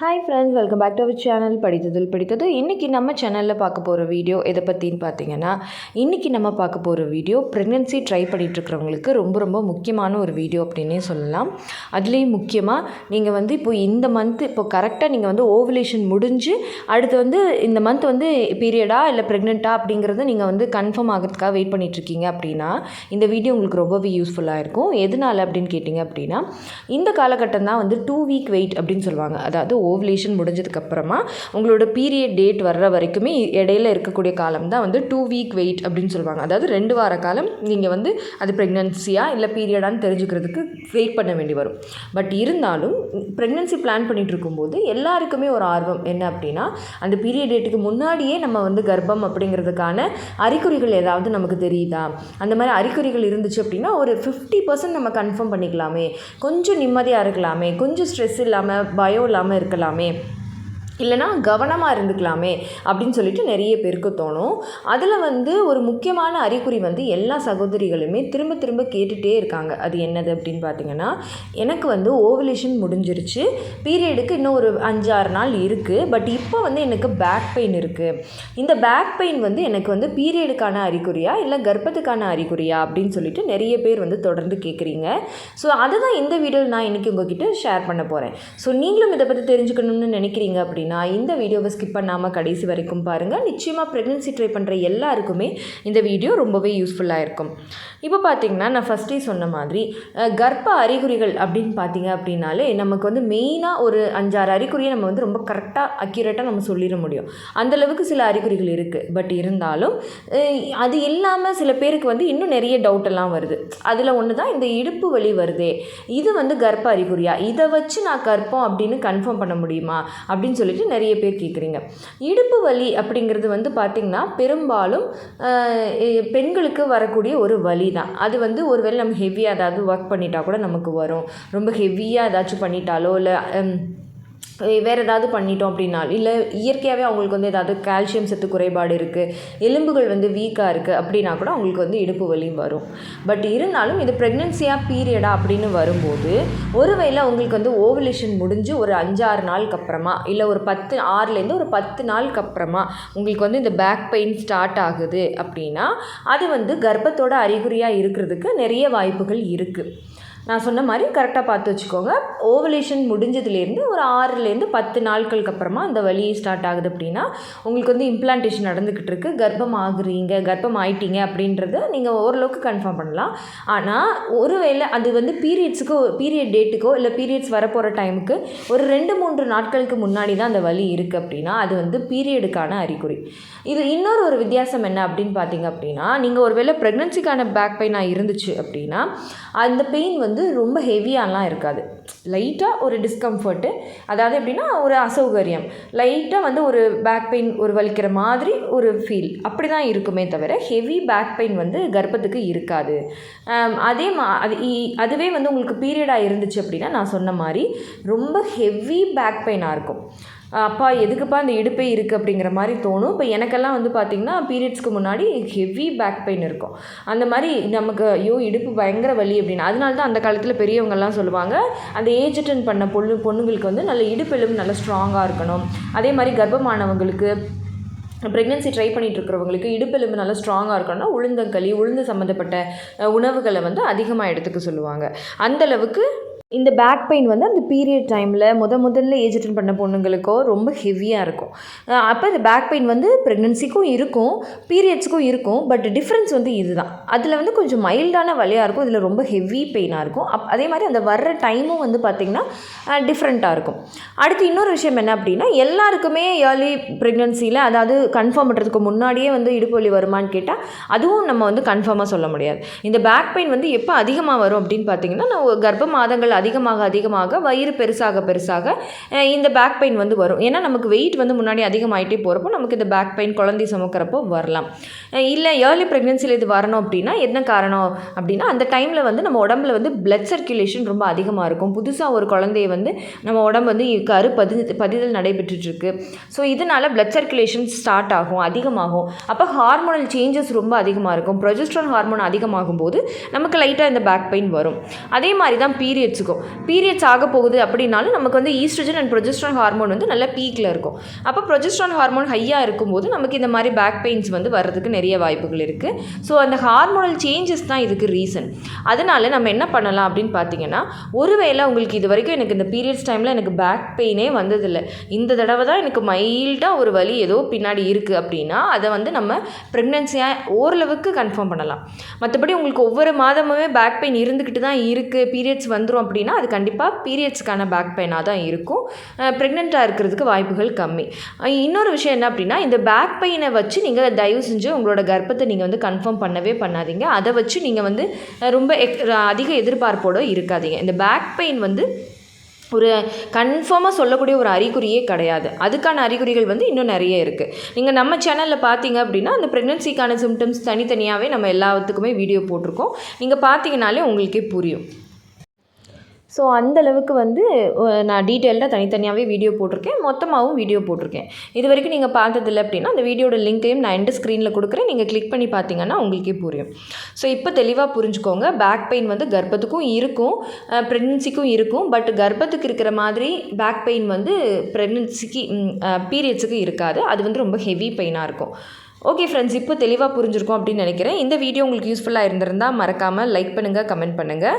Hi friends welcome back to our channel படித்ததில் படித்தது. இன்றைக்கி நம்ம சேனலில் பார்க்க போகிற வீடியோ எதை பற்றின்னு பார்த்தீங்கன்னா இன்றைக்கி நம்ம பார்க்க போகிற வீடியோ ப்ரெக்னென்சி ட்ரை பண்ணிகிட்ருக்கிறவங்களுக்கு ரொம்ப ரொம்ப முக்கியமான ஒரு வீடியோ அப்படின்னே சொல்லலாம். அதுலேயும் முக்கியமாக நீங்கள் வந்து இப்போ இந்த மந்த் இப்போ கரெக்டாக நீங்கள் வந்து ஓவலேஷன் முடிஞ்சு அடுத்து வந்து இந்த மந்த் வந்து பீரியடா இல்லை ப்ரெக்னெண்ட்டா அப்படிங்கிறத நீங்கள் வந்து கன்ஃபார்ம் ஆகிறதுக்காக வெயிட் பண்ணிகிட்ருக்கீங்க அப்படின்னா இந்த வீடியோ உங்களுக்கு ரொம்பவே யூஸ்ஃபுல்லாக இருக்கும். எதனால் அப்படின்னு கேட்டிங்க அப்படின்னா இந்த காலகட்டம் தான் வந்து டூ வீக் வெயிட் அப்படின்னு சொல்லுவாங்க. அதாவது ஓவலேஷன் முடிஞ்சதுக்கப்புறமா உங்களோட பீரியட் டேட் வர்ற வரைக்குமே இடையில இருக்கக்கூடிய காலம் தான் வந்து டூ வீக் வெயிட் அப்படின்னு சொல்லுவாங்க. அதாவது ரெண்டு வார காலம் நீங்கள் வந்து அது ப்ரெக்னன்சியாக இல்லை பீரியடான்னு தெரிஞ்சுக்கிறதுக்கு வெயிட் பண்ண வேண்டி வரும். பட் இருந்தாலும் ப்ரெக்னன்சி பிளான் பண்ணிட்டு இருக்கும்போது எல்லாருக்குமே ஒரு ஆர்வம் என்ன அப்படின்னா அந்த பீரியட் டேட்டுக்கு முன்னாடியே நம்ம வந்து கர்ப்பம் அப்படிங்கிறதுக்கான அறிகுறிகள் ஏதாவது நமக்கு தெரியுதா? அந்த மாதிரி அறிகுறிகள் இருந்துச்சு அப்படின்னா ஒரு ஃபிஃப்டி பர்சன்ட் நம்ம கன்ஃபார்ம் பண்ணிக்கலாமே. கொஞ்சம் நிம்மதியாக இருக்கலாமே. கொஞ்சம் ஸ்ட்ரெஸ் இல்லாமல் பயம் இல்லாமல் இருக்கலாமே. போட்டுடலாமே இல்லைனா கவனமாக இருந்துக்கலாமே அப்படின்னு சொல்லிட்டு நிறைய பேருக்கு தோணும். அதில் வந்து ஒரு முக்கியமான அறிகுறி வந்து எல்லா சகோதரிகளுமே திரும்ப திரும்ப கேட்டுகிட்டே இருக்காங்க. அது என்னது அப்படின்னு பார்த்தீங்கன்னா எனக்கு வந்து ஓவலேஷன் முடிஞ்சிருச்சு. பீரியடுக்கு இன்னும் ஒரு அஞ்சாறு நாள் இருக்குது பட் இப்போ வந்து எனக்கு பேக் பெயின் இருக்குது இந்த பேக் பெயின் வந்து எனக்கு வந்து பீரியடுக்கான அறிகுறியா இல்லை கர்ப்பத்துக்கான அறிகுறியா அப்படின்னு சொல்லிட்டு நிறைய பேர் வந்து தொடர்ந்து கேட்குறீங்க ஸோ அதுதான் இந்த வீடியோவில் நான் இன்றைக்கி உங்ககிட்ட ஷேர் பண்ண போகிறேன் ஸோ நீங்களும் இதை பற்றி தெரிஞ்சுக்கணும்னு நினைக்கிறீங்க அப்படின்னு இந்த வீடியோவை ஸ்கிப் பண்ணாமல் கடைசி வரைக்கும் பாருங்கள் நிச்சயமாக ப்ரெக்னென்சி ட்ரை பண்ணுற எல்லாருக்குமே இந்த வீடியோ ரொம்பவே யூஸ்ஃபுல்லாக இருக்கும். இப்போ பார்த்தீங்கன்னா நான் ஃபஸ்ட்டே சொன்ன மாதிரி கர்ப்ப அறிகுறிகள் அப்படின்னு பார்த்தீங்க அப்படின்னாலே நமக்கு வந்து மெயினாக ஒரு அஞ்சாறு அறிகுறியை நம்ம வந்து ரொம்ப கரெக்டாக அக்யூரேட்டாக நம்ம சொல்லிட முடியும். அந்தளவுக்கு சில அறிகுறிகள் இருக்குது பட் இருந்தாலும் அது இல்லாமல் சில பேருக்கு வந்து இன்னும் நிறைய டவுட் எல்லாம் வருது. அதில் ஒன்று தான் இந்த இடுப்பு வலி வருதே. இது வந்து கர்ப்ப அறிகுறியா? இதை வச்சு நான் கர்ப்பம் அப்படின்னு கன்ஃபார்ம் பண்ண முடியுமா? அப்படின்னு சொல்லிட்டு நிறைய பேர் கேட்குறீங்க. இடுப்பு வலி அப்படிங்கிறது வந்து பார்த்திங்கன்னா பெரும்பாலும் பெண்களுக்கு வரக்கூடிய ஒரு வலி தான் அது வந்து ஒருவேளை நம்ம ஹெவியாக ஏதாவது ஒர்க் பண்ணிட்டா கூட நமக்கு வரும். ரொம்ப ஹெவியாக ஏதாச்சும் பண்ணிட்டாலோ இல்லை வேறு ஏதாவது பண்ணிட்டோம் அப்படின்னா இல்லை இயற்கையாகவே அவங்களுக்கு வந்து ஏதாவது கால்சியம் சத்து குறைபாடு இருக்குது எலும்புகள் வந்து வீக்காக இருக்குது அப்படின்னா கூட அவங்களுக்கு வந்து இடுப்பு வலி வரும். பட் இருந்தாலும் இது ப்ரெக்னென்சியாக பீரியடா அப்படின்னு வரும்போது ஒருவேளை உங்களுக்கு வந்து ஓவலேஷன் முடிஞ்சு ஒரு அஞ்சாறு நாளுக்கு அப்புறமா இல்லை ஒரு பத்து ஆறுலேருந்து ஒரு பத்து நாளுக்கு அப்புறமா உங்களுக்கு வந்து இந்த பேக் பெயின் ஸ்டார்ட் ஆகுது அப்படின்னா அது வந்து கர்ப்பத்தோட அறிகுறியாக இருக்கிறதுக்கு நிறைய வாய்ப்புகள் இருக்குது நான் சொன்ன மாதிரி கரெக்டாக பார்த்து வச்சுக்கோங்க. ஓவலேஷன் முடிஞ்சதுலேருந்து ஒரு ஆறுலேருந்து பத்து நாட்களுக்கு அப்புறமா அந்த வலி ஸ்டார்ட் ஆகுது அப்படின்னா உங்களுக்கு வந்து இம்ப்ளான்டேஷன் நடந்துக்கிட்டு இருக்கு. கர்ப்பம் ஆகுறீங்க கர்ப்பம் ஆயிட்டீங்க அப்படின்றத நீங்கள் ஓரளவுக்கு கன்ஃபார்ம் பண்ணலாம். ஆனால் ஒருவேளை அது வந்து பீரியட்ஸுக்கோ பீரியட் டேட்டுக்கோ இல்லை பீரியட்ஸ் வரப்போகிற டைமுக்கு ஒரு ரெண்டு மூன்று நாட்களுக்கு முன்னாடி தான் அந்த வலி இருக்குது அப்படின்னா அது வந்து பீரியடுக்கான அறிகுறி. இது இன்னொரு ஒரு வித்தியாசம் என்ன அப்படின்னு பார்த்தீங்க அப்படின்னா நீங்கள் ஒருவேளை ப்ரெக்னன்சிக்கான பேக் பெயினாக இருந்துச்சு அப்படின்னா அந்த பெயின் வந்து ரொம்ப ஹெவியாலாம் இருக்காது. லைட்டாக ஒரு டிஸ்கம்ஃபர்ட்டு அதாவது எப்படின்னா ஒரு அசௌகரியம். லைட்டாக வந்து ஒரு பேக் பெயின் ஒரு வலிக்கிற மாதிரி ஒரு ஃபீல் அப்படி தான் இருக்குமே தவிர ஹெவி பேக் பெயின் வந்து கர்ப்பத்துக்கு இருக்காது. அதே மா அது அதுவே வந்து உங்களுக்கு பீரியடாக இருந்துச்சு அப்படின்னா நான் சொன்ன மாதிரி ரொம்ப ஹெவி பேக் பெயினாக இருக்கும். அப்பா எதுக்குப்பா இந்த இடுப்பே இருக்குது அப்படிங்கிற மாதிரி தோணும். இப்போ எனக்கெல்லாம் வந்து பார்த்திங்கன்னா பீரியட்ஸ்க்கு முன்னாடி ஹெவி பேக் பெயின் இருக்கும். அந்த மாதிரி நமக்கு ஐயோ இடுப்பு பயங்கர வலி அப்படின்னு. அதனால தான் அந்த காலத்தில் பெரியவங்கெல்லாம் சொல்லுவாங்க அந்த ஏஜ் அட்டன் பண்ண பொண்ணு பொண்ணுங்களுக்கு வந்து நல்ல இடுப்பெலும்பு நல்லா ஸ்ட்ராங்காக இருக்கணும். அதே மாதிரி கர்ப்பமானவங்களுக்கு ப்ரெக்னென்சி ட்ரை பண்ணிட்டு இருக்கிறவங்களுக்கு இடுப்பெலும்பு நல்லா ஸ்ட்ராங்காக இருக்கணும்னா உளுந்தங்களி உளுந்து சம்மந்தப்பட்ட உணவுகளை வந்து அதிகமாக எடுத்துக்க சொல்லுவாங்க. அந்த அளவுக்கு இந்த பேக் பெயின் வந்து அந்த பீரியட் டைமில் முத முதல்ல ஏஜ் அட்டன் பண்ண பொண்ணுங்களுக்கோ ரொம்ப ஹெவியாக இருக்கும். அப்போ இந்த பேக் பெயின் வந்து ப்ரெக்னென்சிக்கும் இருக்கும் பீரியட்ஸுக்கும் இருக்கும் பட் டிஃப்ரென்ஸ் வந்து இதுதான். அதில் வந்து கொஞ்சம் மைல்டான வழியாக இருக்கும் இதில் ரொம்ப ஹெவி பெயினாக இருக்கும். அப் அதே மாதிரி அந்த வர்ற டைமும் வந்து பார்த்திங்கன்னா டிஃப்ரெண்ட்டாக இருக்கும். அடுத்து இன்னொரு விஷயம் என்ன அப்படின்னா எல்லாருக்குமே ஏர்லி ப்ரெக்னென்சியில் அதாவது கன்ஃபார்ம் பண்ணுறதுக்கு முன்னாடியே வந்து இடுப்பு வலி வருமான்னு கேட்டால் அதுவும் நம்ம வந்து கன்ஃபார்மாக சொல்ல முடியாது. இந்த பேக் பெயின் வந்து எப்போ அதிகமாக வரும் அப்படின்னு பார்த்தீங்கன்னா நான் கர்ப்ப மாதங்கள் அதிகமாக அதிகமாக வயிறு பெருசாக பெருசாக இந்த பேக் பெயின் வந்து வரும். ஏன்னா நமக்கு வெயிட் வந்து முன்னாடி அதிகமாகிட்டே போகிறப்போ நமக்கு இந்த பேக் பெயின் குழந்தை சுமக்கிறப்போ வரலாம். இல்லை ஏர்லி ப்ரெக்னென்சியில் இது வரணும் அப்படின்னா என்ன காரணம் அப்படின்னா அந்த டைமில் வந்து நம்ம உடம்புல வந்து பிளட் சர்க்குலேஷன் ரொம்ப அதிகமாக இருக்கும். புதுசாக ஒரு குழந்தைய வந்து நம்ம உடம்பு வந்து கரு பதி பதிதல் நடைபெற்றுட்ருக்கு. ஸோ இதனால் பிளட் சர்க்குலேஷன் ஸ்டார்ட் ஆகும் அதிகமாகும். அப்போ ஹார்மோனல் சேஞ்சஸ் ரொம்ப அதிகமாக இருக்கும். ப்ரொஜெஸ்ட்ரான் ஹார்மோன் அதிகமாகும் போது நமக்கு லைட்டாக இந்த பேக் பெயின் வரும். அதே மாதிரி தான் பீரியட்ஸுக்கும் பீரியட்ஸுக்கும் பீரியட்ஸ் ஆக போகுது அப்படின்னாலும் நமக்கு வந்து ஈஸ்ட்ரஜன் அண்ட் ப்ரொஜெஸ்ட்ரான் ஹார்மோன் வந்து நல்ல பீக்கில் இருக்கும். அப்போ ப்ரொஜெஸ்ட்ரான் ஹார்மோன் ஹையாக இருக்கும்போது நமக்கு இந்த மாதிரி பேக் பெயின்ஸ் வந்து வர்றதுக்கு நிறைய வாய்ப்புகள் இருக்குது ஸோ அந்த ஹார்மோனல் சேஞ்சஸ் தான் இதுக்கு ரீசன் அதனால நம்ம என்ன பண்ணலாம் அப்படின்னு பார்த்தீங்கன்னா ஒருவேளை உங்களுக்கு இது வரைக்கும் எனக்கு இந்த பீரியட்ஸ் டைமில் எனக்கு பேக் பெயினே வந்ததில்லை. இந்த தடவை தான் எனக்கு மைல்டாக ஒரு வலி ஏதோ பின்னாடி இருக்குது அப்படின்னா அதை வந்து நம்ம ப்ரெக்னென்சியாக ஓரளவுக்கு கன்ஃபார்ம் பண்ணலாம். மற்றபடி உங்களுக்கு ஒவ்வொரு மாதமுமே பேக் பெயின் இருந்துக்கிட்டு தான் இருக்குது பீரியட்ஸ் வந்துடும் அப்படி அப்படின்னா அது கண்டிப்பாக பீரியட்ஸ்க்கான பேக் பெயினாக தான் இருக்கும். ப்ரெக்னெண்ட்டாக இருக்கிறதுக்கு வாய்ப்புகள் கம்மி. இன்னொரு விஷயம் என்ன அப்படின்னா இந்த பேக் பெயினை வச்சு நீங்கள் தயவு செஞ்சு உங்களோட கர்ப்பத்தை நீங்கள் வந்து கன்ஃபார்ம் பண்ணவே பண்ணாதீங்க. அதை வச்சு நீங்கள் வந்து ரொம்ப எக் அதிக எதிர்பார்ப்போடு இருக்காதீங்க. இந்த பேக் பெயின் வந்து ஒரு கன்ஃபார்மாக சொல்லக்கூடிய ஒரு அறிகுறியே கிடையாது. அதுக்கான அறிகுறிகள் வந்து இன்னும் நிறைய இருக்குது நீங்கள் நம்ம சேனலில் பார்த்தீங்க அப்படின்னா அந்த ப்ரெக்னென்சிக்கான சிம்டம்ஸ் தனித்தனியாகவே நம்ம எல்லாத்துக்குமே வீடியோ போட்டிருக்கோம். நீங்கள் பார்த்தீங்கனாலே உங்களுக்கே புரியும். ஸோ அந்த அளவுக்கு வந்து நான் டீட்டெயில்டாக தனித்தனியாகவே வீடியோ போட்டிருக்கேன். மொத்தமாகவும் வீடியோ போட்டிருக்கேன். இது வரைக்கும் நீங்கள் பார்த்ததில்ல அப்படின்னா அந்த வீடியோட லிங்க்கையும் நான் எண்டு ஸ்க்ரீனில் கொடுக்குறேன். நீங்கள் கிளிக் பண்ணி பார்த்தீங்கன்னா உங்களுக்கே புரியும். ஸோ இப்போ தெளிவாக புரிஞ்சுக்கோங்க. பேக் பெயின் வந்து கர்ப்பத்துக்கும் இருக்கும் ப்ரெக்னென்சிக்கும் இருக்கும். பட் கர்ப்பத்துக்கு இருக்கிற மாதிரி பேக் பெயின் வந்து ப்ரெக்னென்சிக்கு பீரியட்ஸுக்கு இருக்காது. அது வந்து ரொம்ப ஹெவி பெயினாக இருக்கும். ஓகே ஃப்ரெண்ட்ஸ் இப்போ தெளிவாக புரிஞ்சிருக்கும் அப்படின்னு நினைக்கிறேன். இந்த வீடியோ உங்களுக்கு யூஸ்ஃபுல்லாக இருந்திருந்தால் மறக்காமல் லைக் பண்ணுங்கள் கமெண்ட் பண்ணுங்கள்